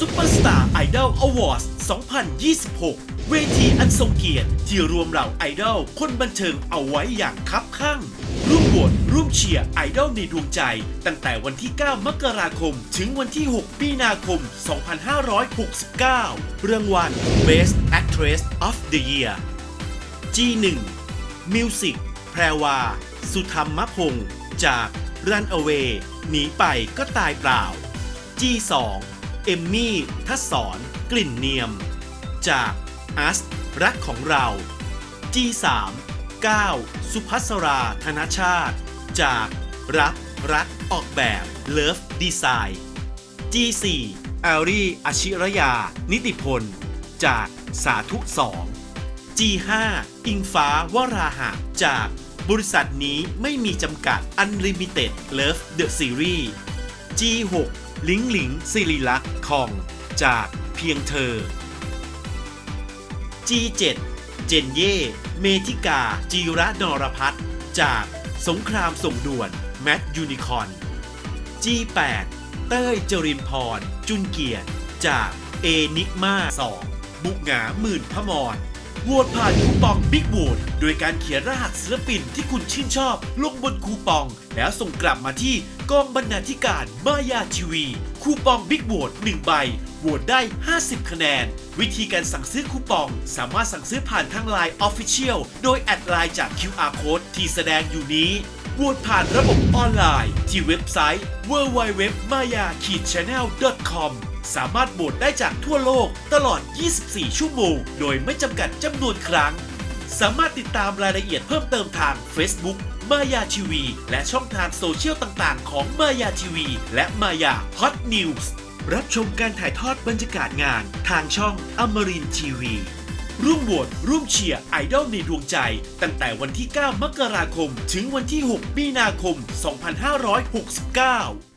Superstar Idol Awards 2026 เวทีอันทรงเกียรติที่รวมเหล่าไอดอลคนบันเทิงเอาไว้อย่างคับข้างร่วมโหวตร่วมเชียร์ไอดอลในดวงใจ ตั้งแต่วันที่ 9 มกราคม ถึงวันที่ 6 มีนาคม 2569 เรางวัล Best Actress of the Year G1 Music แพรวา สุธรรมพงศ์จาก Runaway หนีไปก็ตายเปล่า G2 เอมมี่ทัศสอนกลิ่นเนียม จากอัสรักของเรา G3 9สุภัสราธนชาติ จากรับรักออกแบบ Love Design G4 แอลลี่อาชิรยา นิติพล จากสาธุสอง G5 อิงฟ้าวราหะ จากบริษัทนี้ไม่มีจำกัด Unlimited Love the Series G6 ลิงหลิงสิริลักษ์คอง จากเพียงเธอ G7 เจนเย่ เมธิกา จีระนรพัฒน์จากสงครามส่งด่วน แมทยูนิคอน G8 เต้ยจรินพร จุนเกียรติ จากเอนิกมา 2 บุกหงาหมื่นพมร โหวตผ่านคูปองบิ๊กโหวตโดยการเขียนรหัสศิลปินที่คุณชื่นชอบ ลงบนคูปอง แล้วส่งกลับมาที่กองบรรณาธิการมายาทีวี คูปองบิ๊กโหวต1ใบโหวตได้ 50 คะแนน วิธีการสั่งซื้อคูปอง สามารถสั่งซื้อผ่านทาง Line Official โดยแอดไลน์จาก QR Code ที่แสดงอยู่นี้โหวตผ่านระบบออนไลน์ ที่เว็บไซต์ www.maya-channel.com สามารถโหวตได้จากทั่วโลกตลอด 24 ชั่วโมง โดยไม่จำกัดจำนวนครั้ง สามารถติดตามรายละเอียดเพิ่มเติมทาง Facebook มายาทีวี และช่องทางโซเชียลต่างๆ ของมายาทีวี และมายาฮอตนิวส์รับชมการถ่ายทอดบรรยากาศงาน ทางช่องอมรินทีวี ร่วมโหวตร่วมเชียร์ไอดอลในดวงใจ ตั้งแต่วันที่ 9 มกราคม ถึงวันที่ 6 มีนาคม 2569